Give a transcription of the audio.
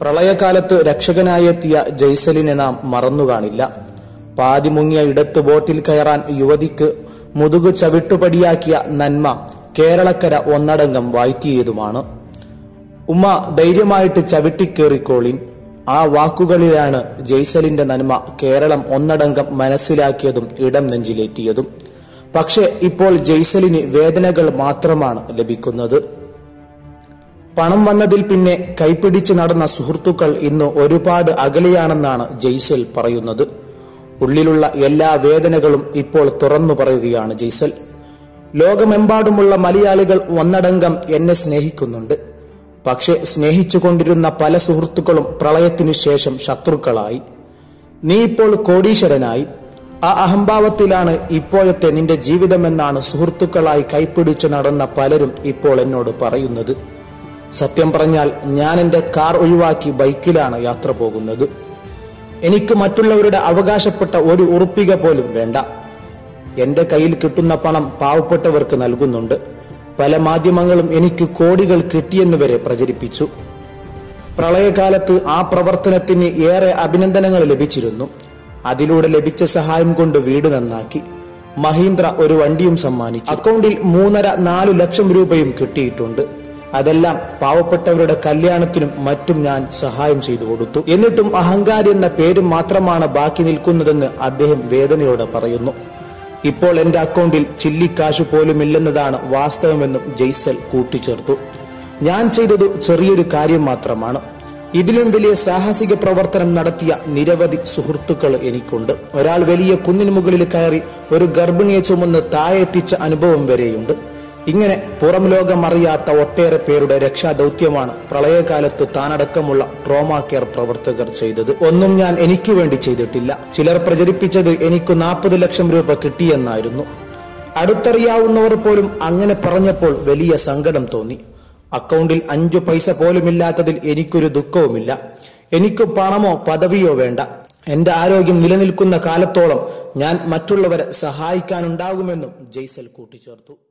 പ്രളയകാലത്ത് രക്ഷകനായെത്തിയ ജയ്സലിനെ നാം മറന്നുകാണില്ല. പാതി മുങ്ങിയ ഇടത്ത് ബോട്ടിൽ കയറാൻ യുവതിക്ക് മുതുകു ചവിട്ടുപടിയാക്കിയ നന്മ കേരളക്കര ഒന്നടങ്കം വാഴ്ത്തിയതുമാണ് ഉമ്മ ധൈര്യമായിട്ട് ചവിട്ടിക്കേറിക്കോളിൻ ആ വാക്കുകളിലാണ് ജയ്സലിന്റെ നന്മ കേരളം ഒന്നടങ്കം മനസ്സിലാക്കിയതും ഇടം നെഞ്ചിലേറ്റിയതും. പക്ഷേ ഇപ്പോൾ ജയ്സലിന് വേദനകൾ മാത്രമാണ് ലഭിക്കുന്നത്. പണം വന്നതിൽ പിന്നെ കൈപിടിച്ച് നടന്ന സുഹൃത്തുക്കൾ ഇന്ന് ഒരുപാട് അകലെയാണെന്നാണ് ജയ്സൽ പറയുന്നത്. ഉള്ളിലുള്ള എല്ലാ വേദനകളും ഇപ്പോൾ തുറന്നു പറയുകയാണ് ജയ്സൽ. ലോകമെമ്പാടുമുള്ള മലയാളികൾ ഒന്നടങ്കം എന്നെ സ്നേഹിക്കുന്നുണ്ട്. പക്ഷെ സ്നേഹിച്ചുകൊണ്ടിരുന്ന പല സുഹൃത്തുക്കളും പ്രളയത്തിനു ശേഷം ശത്രുക്കളായി. നീ ഇപ്പോൾ കോടീശ്വരനായി. ആ അഹംഭാവത്തിലാണ് ഇപ്പോഴത്തെ നിന്റെ ജീവിതമെന്നാണ് സുഹൃത്തുക്കളായി കൈപ്പിടിച്ചു നടന്ന പലരും ഇപ്പോൾ എന്നോട് പറയുന്നത്. സത്യം പറഞ്ഞാൽ ഞാൻ എന്റെ കാർ ഒഴിവാക്കി ബൈക്കിലാണ് യാത്ര പോകുന്നത്. എനിക്ക് മറ്റുള്ളവരുടെ അവകാശപ്പെട്ട ഒരു ഉറുപ്പിക പോലും വേണ്ട. എന്റെ കയ്യിൽ കിട്ടുന്ന പണം പാവപ്പെട്ടവർക്ക് നൽകുന്നുണ്ട്. പല മാധ്യമങ്ങളും എനിക്ക് കോടികൾ കിട്ടിയെന്ന് വരെ പ്രചരിപ്പിച്ചു. പ്രളയകാലത്ത് ആ പ്രവർത്തനത്തിന് ഏറെ അഭിനന്ദനങ്ങൾ ലഭിച്ചിരുന്നു. അതിലൂടെ ലഭിച്ച സഹായം കൊണ്ട് വീട് നന്നാക്കി. മഹീന്ദ്ര ഒരു വണ്ടിയും സമ്മാനിച്ചു. അക്കൗണ്ടിൽ മൂന്നര നാലു ലക്ഷം രൂപയും കിട്ടിയിട്ടുണ്ട്. അതെല്ലാം പാവപ്പെട്ടവരുടെ കല്യാണത്തിനും മറ്റും ഞാൻ സഹായം ചെയ്തു കൊടുത്തു. എന്നിട്ടും അഹങ്കാരി എന്ന പേരും മാത്രമാണ് ബാക്കി നിൽക്കുന്നതെന്ന് അദ്ദേഹം വേദനയോടെ പറയുന്നു. ഇപ്പോൾ എന്റെ അക്കൗണ്ടിൽ ചില്ലിക്കാശ് പോലുമില്ലെന്നതാണ് വാസ്തവമെന്നും ജയ്സൽ കൂട്ടിച്ചേർത്തു. ഞാൻ ചെയ്തത് ചെറിയൊരു കാര്യം മാത്രമാണ്. ഇതിലും വലിയ സാഹസിക പ്രവർത്തനം നടത്തിയ നിരവധി സുഹൃത്തുക്കൾ എനിക്കുണ്ട്. ഒരാൾ വലിയ കുന്നിന് മുകളിൽ കയറി ഒരു ഗർഭിണിയെ ചുമന്ന് താഴെ എത്തിച്ച അനുഭവം വരെയുണ്ട്. ഇങ്ങനെ പുറം ലോകം അറിയാത്ത ഒട്ടേറെ പേരുടെ രക്ഷാദൌത്യമാണ് പ്രളയകാലത്ത് താനടക്കമുള്ള ട്രോമാ കെയർ പ്രവർത്തകർ ചെയ്തത്. ഒന്നും ഞാൻ എനിക്ക് വേണ്ടി ചെയ്തിട്ടില്ല. ചിലർ പ്രചരിപ്പിച്ചത് എനിക്ക് നാൽപ്പത് ലക്ഷം രൂപ കിട്ടിയെന്നായിരുന്നു. അടുത്തറിയാവുന്നവർ പോലും അങ്ങനെ പറഞ്ഞപ്പോൾ വലിയ സങ്കടം തോന്നി. അക്കൗണ്ടിൽ അഞ്ചു പൈസ പോലുമില്ലാത്തതിൽ എനിക്കൊരു ദുഃഖവുമില്ല. എനിക്ക് പണമോ പദവിയോ വേണ്ട. എന്റെ ആരോഗ്യം നിലനിൽക്കുന്ന കാലത്തോളം ഞാൻ മറ്റുള്ളവരെ സഹായിക്കാനുണ്ടാകുമെന്നും ജയ്സൽ കൂട്ടിച്ചേർത്തു.